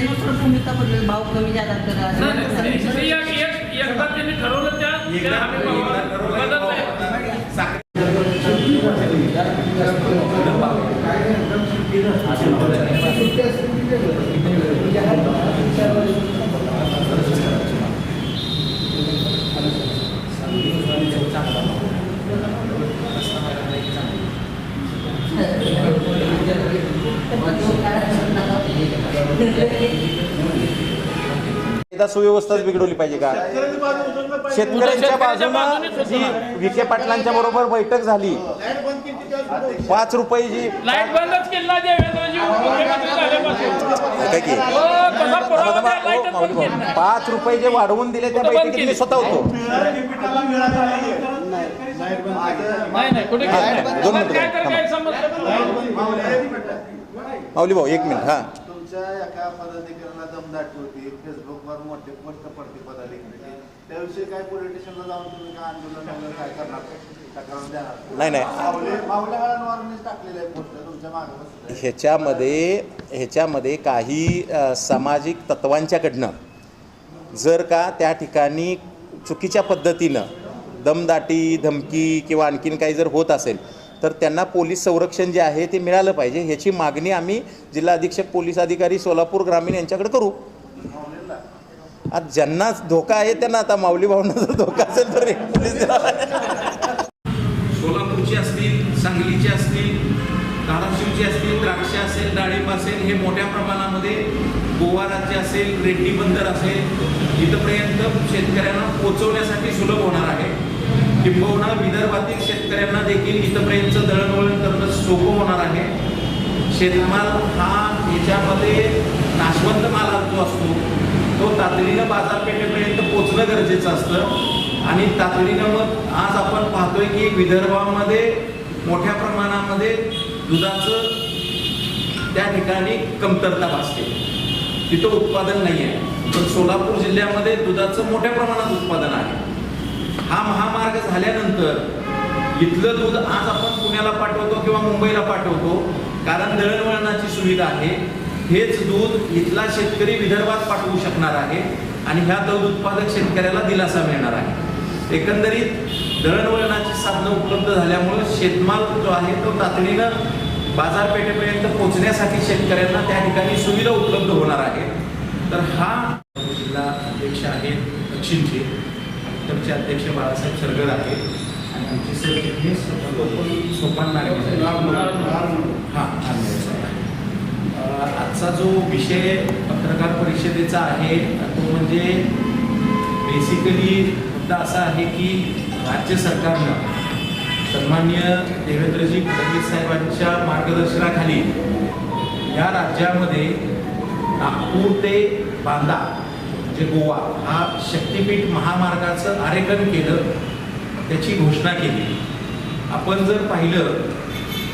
त्यानुसार भूमिका बदलत भाव कमी जादा करा एकदा त्यांनी ठरवलं Thank you. सुव्यवस्थाच बिघडवली पाहिजे का? शेतकऱ्यांच्या बाजूनं जी विखे पाटलांच्या बरोबर बैठक झाली. पाच रुपये जी लाइट बंदच केली हो, हो, नाही. पाच रुपये जे वाढवून दिले त्या बैठकीत मी? स्वतः होतो. नाही नाही कुठे हा, केलं? नाही. दोन मिनिटं. माऊली भाऊ एक मिनिट हा. तुमच्या एका पदाधिकाऱ्याला दमदाटी होती. फेसबुकवर मोठे पोस्ट पडते पदाधिकाऱ्याचे. त्याविषयी काय पोलीस स्टेशनला जाऊन तुम्ही काय आंदोलन वगैरे काय करणार? तक्रार देणार? नाही नाही. माऊली माऊल्या काळांवरूनच टाकलेले आहे पोस्ट. तुमच्या मागे बसले ह्याच्यामध्ये ह्याच्यामध्ये काही सामाजिक तत्वांच्याकडनं जर का त्या ठिकाणी चुकीच्या पद्धतीनं दमदाटी धमकी किंवा आणखीन काही जर होत असेल तर त्यांना पोलीस संरक्षण जे आहे ते मिळालं पाहिजे. ह्याची मागणी आम्ही जिल्हा अधीक्षक पोलीस अधिकारी सोलापूर ग्रामीण यांच्याकडे करू. आज ज्यांना धोका आहे त्यांना आता माऊली भावना जर धोका असेल तर पोलीस सोलापूरची असतील सांगलीची असतील धाराशिवची असतील द्राक्ष असेल डाळिंब असेल हे मोठ्या प्रमाणामध्ये गोवा राज्य असेल रेड्डी बंदर असेल इथपर्यंत शेतकऱ्यांना पोहोचवण्यासाठी सुलभ होणार आहे. किंबहुना विदर्भातील शेतकऱ्यांना देखील इथपर्यंत दळणवळण करणं सोपं होणार आहे. शेतमाल हा याच्यामध्ये नाशवंत माल जो असतो. तो तातडीनं बाजारपेठेपर्यंत पोचणं गरजेचं असतं. आणि तातडीनं मग आज आपण पाहतोय की विदर्भामध्ये मोठ्या प्रमाणामध्ये दुधाचं त्या ठिकाणी कमतरता भासते. तिथं उत्पादन नाही आहे पण सोलापूर जिल्ह्यामध्ये दुधाचं मोठ्या प्रमाणात उत्पादन आहे. हा महामार्ग झाल्यानंतर इथलं दूध आज आपण पुण्याला पाठवतो किंवा मुंबईला पाठवतो कारण दळणवळणाची सुविधा आहे. हेच दूध इथला शेतकरी विदर्भात पाठवू शकणार आहे आणि ह्या दूध उत्पादक शेतकऱ्याला दिलासा मिळणार आहे. एकंदरीत दळणवळणाची साधनं उपलब्ध झाल्यामुळे शेतमाल जो आहे तो तातडीनं बाजारपेठेपर्यंत पोहोचण्यासाठी शेतकऱ्यांना त्या ठिकाणी सुविधा उपलब्ध होणार आहे. तर हा जिल्हा अध्यक्ष आहेत दक्षिणचे. आमचे अध्यक्ष बाळासाहेब सरगर आहेत. आणि आमचे सरचिटणीस सोपान नागरे हां आजचा जो विषय पत्रकार परिषदेचा आहे तो म्हणजे बेसिकली मुद्दा असा आहे की राज्य सरकारनं सन्मान्य देवेंद्रजी फडणवीस साहेबांच्या मार्गदर्शनाखाली या राज्यामध्ये नागपूर ते बांदा ते गोवा हा शक्तिपीठ महामार्गाचं आरेखन केलं त्याची घोषणा केली. आपण जर पाहिलं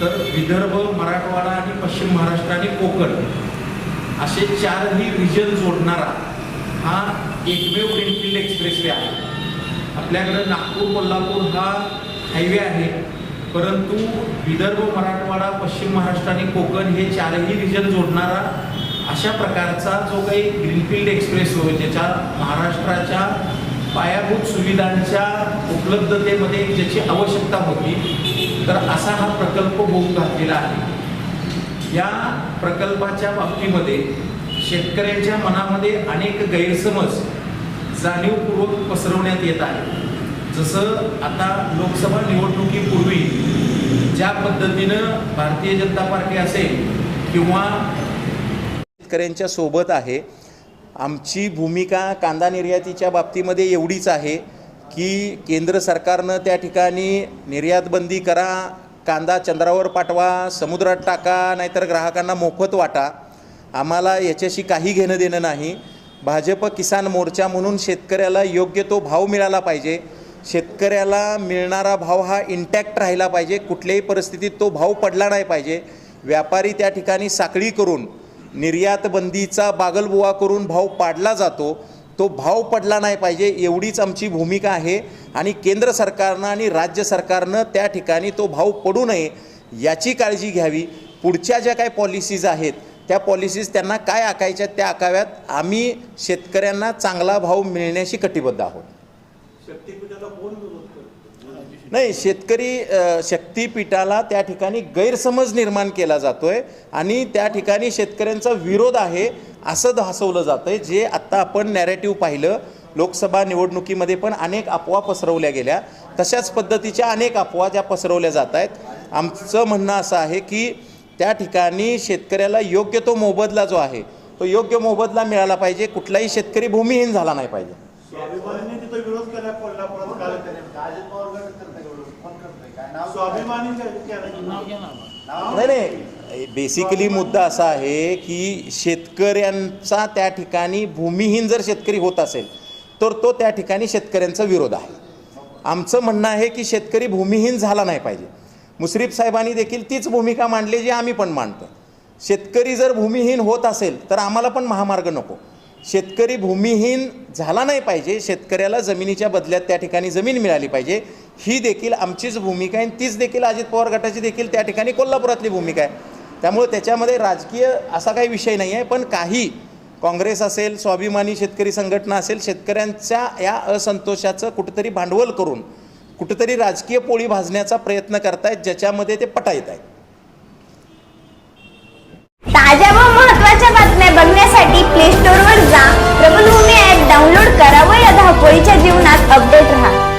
तर विदर्भ मराठवाडा आणि पश्चिम महाराष्ट्र आणि कोकण असे चारही रिजन जोडणारा हा एकमेव ग्रीनफील्ड एक्सप्रेसवे आहे. आपल्याकडं नागपूर कोल्हापूर हा हायवे आहे. परंतु विदर्भ मराठवाडा पश्चिम महाराष्ट्र आणि कोकण हे चारही रिजन जोडणारा अशा प्रकारचा जो काही ग्रीनफील्ड एक्सप्रेस होय ज्याच्या महाराष्ट्राच्या पायाभूत सुविधांच्या उपलब्धतेमध्ये ज्याची आवश्यकता होती तर असा हा प्रकल्प होऊन घातलेला आहे. या प्रकल्पाच्या बाबतीमध्ये शेतकऱ्यांच्या मनामध्ये अनेक गैरसमज जाणीवपूर्वक पसरवण्यात येत आहे जसं आता लोकसभा निवडणुकीपूर्वी ज्या पद्धतीनं भारतीय जनता पार्टी असेल किंवा शेतकऱ्यांच्या सोबत आहे. आमची भूमिका कांदा निर्यातीच्या बाबतीमध्ये एवढीच आहे की केंद्र सरकारनं त्या ठिकाणी निर्यातबंदी करा कांदा चंद्रावर पाठवा समुद्रात टाका नाहीतर ग्राहकांना मोफत वाटा. आम्हाला याच्याशी काही घेणं देणं नाही. भाजप किसान मोर्चा म्हणून शेतकऱ्याला योग्य तो भाव मिळाला पाहिजे. शेतकऱ्याला मिळणारा भाव हा इंटॅक्ट राहिला पाहिजे. कुठल्याही परिस्थितीत तो भाव पडला नाही पाहिजे. व्यापारी त्या ठिकाणी साखळी करून निर्यातबंदीचा बागलबुवा करून भाव पाडला जातो तो भाव पडला नाही पाहिजे एवढीच आमची भूमिका आहे आणि केंद्र सरकारनं आणि राज्य सरकारनं त्या ठिकाणी तो भाव पडू नये याची काळजी घ्यावी. पुढच्या ज्या काही पॉलिसीज आहेत त्या पॉलिसीज त्यांना काय आखायच्या त्या आखाव्यात आम्ही शेतकऱ्यांना चांगला भाव मिळण्याशी कटिबद्ध आहोत शक्तीपीठाला कोण विरोध करतो नाही शेतकरी शक्तीपीठाला त्या ठिकाणी गैरसमज निर्माण केला जातोय आणि त्या ठिकाणी शेतकऱ्यांचा विरोध आहे असं धासवलं जातं आहे जे आत्ता आपण नॅरेटिव्ह पाहिलं. लोकसभा निवडणुकीमध्ये पण अनेक अफवा पसरवल्या गेल्या. तशाच पद्धतीच्या अनेक अफवा ज्या पसरवल्या जात आहेत. आमचं म्हणणं असं आहे की त्या ठिकाणी शेतकऱ्याला योग्य तो मोबदला जो आहे तो योग्य मोबदला मिळाला पाहिजे. कुठलाही शेतकरी भूमिहीन झाला नाही पाहिजे. नाही नाही. बेसिकली मुद्दा असा आहे की शेतकऱ्यांचा त्या ठिकाणी भूमिहीन जर शेतकरी होत असेल तर तो त्या ठिकाणी शेतकऱ्यांचा विरोध आहे. आमचं म्हणणं आहे की शेतकरी भूमिहीन झाला नाही पाहिजे. मुश्रीफ साहेबांनी देखील तीच भूमिका मांडली जी आम्ही पण मांडतो शेतकरी जर भूमिहीन होत असेल तर आम्हाला पण महामार्ग नको. शेतकरी भूमिहीन झाला नाही पाहिजे शेतकऱ्याला जमिनीच्या बदल्यात त्या ठिकाणी जमीन मिळाली पाहिजे ही देखील आमचीच भूमिका आहे तीच देखील अजित पवार गटाची देखील त्या ठिकाणी कोल्हापुरातली भूमिका आहे. त्यामुळे त्याच्यामध्ये राजकीय असा काही विषय नाही आहे पण काही काँग्रेस असेल स्वाभिमानी शेतकरी संघटना असेल शेतकऱ्यांच्या या असंतोषाचं कुठंतरी भांडवल करून कुठंतरी राजकीय पोळी भाजण्याचा प्रयत्न करतायत ज्याच्यामध्ये ते पटायत आहेत. ताज्या व महत्त्वाच्या बातम्या बघण्यासाठी प्ले स्टोअर वर जा. प्रबलभूमी ऍप डाउनलोड करा व या धावपळीच्या जीवनात अपडेट राहा.